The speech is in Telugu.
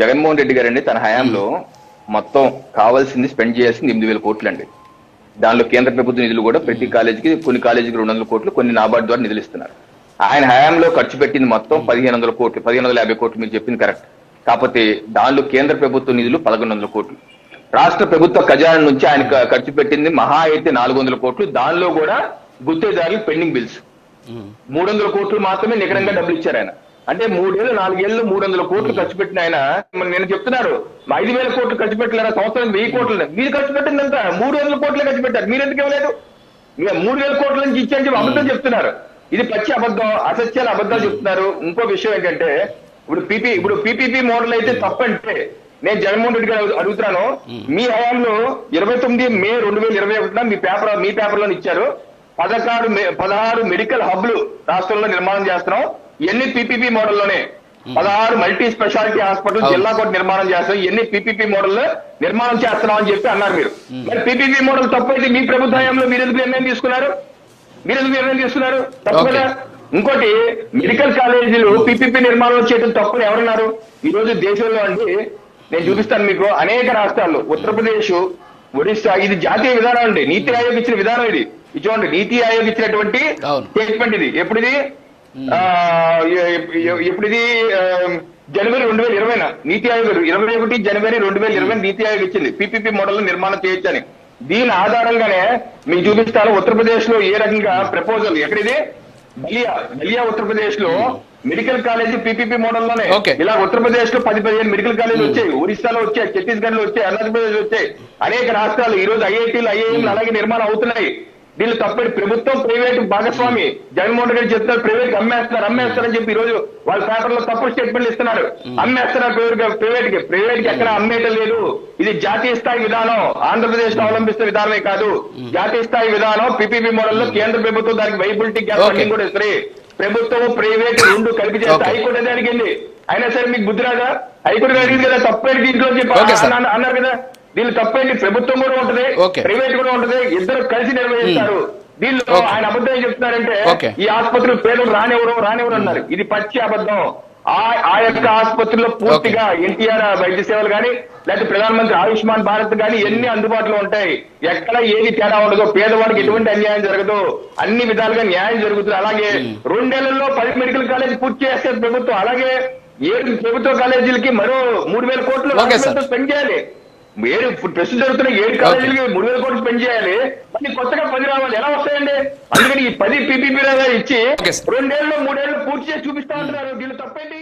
జగన్మోహన్ రెడ్డి గారండి తన హయాంలో మొత్తం కావాల్సింది స్పెండ్ చేయాల్సింది ఎనిమిది వేల కోట్లు అండి దానిలో కేంద్ర ప్రభుత్వ నిధులు కూడా ప్రతి కాలేజీకి కొన్ని కాలేజీకి రెండు వందల కోట్లు కొన్ని నాబార్డు ద్వారా నిధులు ఇస్తున్నారు ఆయన హయాంలో ఖర్చు పెట్టింది మొత్తం పదిహేను వందల కోట్లు పదిహేను వందల యాభై కోట్లు మీరు చెప్పింది కరెక్ట్. కాకపోతే దానిలో కేంద్ర ప్రభుత్వ నిధులు పదకొండు వందల కోట్లు. రాష్ట్ర ప్రభుత్వ ఖజానా నుంచి ఆయన ఖర్చు పెట్టింది మహా అయితే నాలుగు వందల కోట్లు. దానిలో కూడా గుత్తేదారులు పెండింగ్ బిల్స్. మూడు వందల కోట్లు మాత్రమే నికరంగా డబ్బులు ఇచ్చారు ఆయన. అంటే మూడేళ్ళు నాలుగేళ్ళు మూడు వందల కోట్లు ఖర్చు పెట్టిన ఆయన. నేను చెప్తున్నారు ఐదు వేల కోట్లు ఖర్చు పెట్టలేరా? సంవత్సరం వెయ్యి కోట్లు మీరు ఖర్చు పెట్టింది ఎంత మూడు వందల కోట్లే ఖర్చు పెట్టారు. మీరు ఎందుకు ఇవ్వలేదు? మూడు వేల కోట్ల నుంచి ఇచ్చారని చెప్పి అబద్ధం చెప్తున్నారు. ఇది పచ్చి అబద్ధం అసత్యాలు అబద్ధాలు చెప్తున్నారు. ఇంకో విషయం ఏంటంటే ఇప్పుడు పీపీ ఇప్పుడు పీపీపీ మోడల్ అయితే తప్పంటే నేను జగన్మోహన్ రెడ్డి గారు అడుగుతున్నాను. మీ హయాంలో ఇరవై తొమ్మిది మే రెండు వేల ఇరవై ఒకటిన మీ పేపర్ మీ పేపర్లో ఇచ్చారు పదహారు పదహారు మెడికల్ హబ్లు రాష్ట్రంలో నిర్మాణం చేస్తున్నాం. ఎన్ని పీపీపీ మోడల్లోనే పదహారు మల్టీ స్పెషాలిటీ హాస్పిటల్. జిల్లా కోటి నిర్మాణం చేస్తాం. ఎన్ని పీపీపీ మోడల్ నిర్మాణం చేస్తున్నాం అని చెప్పి అన్నారు మీరు. మరి పీపీపీ మోడల్ తప్పైతే మీ ప్రభుత్వ హయాంలో మీరు ఎందుకు నిర్ణయం తీసుకున్నారు? మీరు ఎందుకు నిర్ణయం తీసుకున్నారు? తప్పు Okay. కదా. ఇంకోటి మెడికల్ కాలేజీలు పీపీపీ నిర్మాణం చేయడం తప్పుని ఎవరన్నారు? ఈ రోజు దేశంలో అండి నేను చూపిస్తాను మీకు అనేక రాష్ట్రాల్లో. ఉత్తరప్రదేశ్ ఒడిశా ఇది జాతీయ విధానం అండి. నీతి ఆయోగ్ ఇచ్చిన విధానం ఇది. ఇది చూడండి నీతి ఆయోగ్ ఇచ్చినటువంటి. స్టేట్మెంట్ ఇది. ఎప్పుడు ఇది ఎప్పుడు ఇది? జనవరి రెండు వేల ఇరవై నీతి ఆయోగ్ ఇరవై ఒకటి జనవరి రెండు వేల ఇరవై నీతి ఆయోగ్ ఇచ్చింది. పీపీపీ మోడల్ నిర్మాణం చేయొచ్చని. దీని ఆధారంగానే మీకు చూపిస్తాను ఉత్తరప్రదేశ్లో ఏ రకంగా ప్రపోజల్ ఎక్కడిది? బలియా బలియా ఉత్తరప్రదేశ్లో మెడికల్ కాలేజీ పీపీపీ మోడల్లోనే. ఇలా ఉత్తరప్రదేశ్లో పది పదిహేను మెడికల్ కాలేజీలు వచ్చాయి. ఒరిస్సాలో వచ్చాయి ఛత్తీస్గఢ్లో వచ్చాయి అరుణాచల్ ప్రదేశ్ వచ్చాయి. అనేక రాష్ట్రాలు ఈ రోజు ఐఐటీలు ఐఐఎంలు అలాగే నిర్మాణం అవుతున్నాయి. దీన్ని తప్పటి ప్రభుత్వం ప్రైవేట్ భాగస్వామి జగన్మోహన్ రెడ్డి చెప్తున్నారు ప్రైవేట్ అమ్మేస్తున్నారు అమ్మేస్తారని చెప్పి ఈ రోజు వాళ్ళ పేపర్లో తప్పుడు స్టేట్మెంట్లు ఇస్తున్నారు. అమ్మేస్తున్నారు ప్రైవేట్ ప్రైవేట్కి ప్రైవేట్కి ఎక్కడ అమ్మేయటం లేదు. ఇది జాతీయ స్థాయి విధానం. ఆంధ్రప్రదేశ్లో అవలంబిస్తున్న విధానమే కాదు. జాతీయ స్థాయి విధానం పిపిపి మోడల్లో కేంద్ర ప్రభుత్వం దానికి వైబిలిటీ గ్యాప్. ఫండింగ్ కూడా ఇస్తుంది ప్రభుత్వం ప్రైవేట్ రెండు కలిపి చేస్తే. హైకోర్టు అదే అడిగింది. అయినా సరే మీకు బుద్ధి రాదా? హైకోర్టు అడిగింది కదా తప్పేంటి దీంట్లో చెప్పి అన్నారు కదా. దీనిలో తప్పేంటి? ప్రభుత్వం కూడా ఉంటది. ప్రైవేట్ కూడా ఉంటది ఇద్దరు కలిసి నిర్వహిస్తారు. దీనిలో. ఆయన అబద్ధం ఏం చెప్తున్నారంటే. ఈ ఆసుపత్రులు పేదలు రానివ్వరు రానివ్వరు అన్నారు. ఇది పచ్చి అబద్ధం. ఆ యొక్క ఆసుపత్రిలో పూర్తిగా ఎన్టీఆర్ వైద్య సేవలు కానీ లేకపోతే ప్రధానమంత్రి ఆయుష్మాన్ భారత్ కానీ ఎన్ని అందుబాటులో ఉంటాయి? ఎక్కడ ఏది తేడా ఉండదు. పేదవాడికి ఎటువంటి అన్యాయం జరగదు. అన్ని విధాలుగా న్యాయం జరుగుతుంది. అలాగే రెండేళ్ళలో పది మెడికల్ కాలేజ్ పూర్తి చేస్తే ప్రభుత్వం. అలాగే ఏడు ప్రభుత్వ కాలేజీలకి మరో మూడు వేల కోట్లు. స్పెండ్ చేయాలి. ఏడు ప్రస్తుతం జరుగుతున్న ఏడు కాలేజీలకి మూడు వేల కోట్లు స్పెండ్ చేయాలి మళ్ళీ కొత్తగా పది రావాలి ఎలా వస్తాయండి అందుకని ఈ పది పీపీపీ ఇచ్చి Okay, sir. రెండేళ్ళు మూడేళ్ళు పూర్తి చేసి చూపిస్తా ఉంటున్నారు దీనిలో తప్పేంటి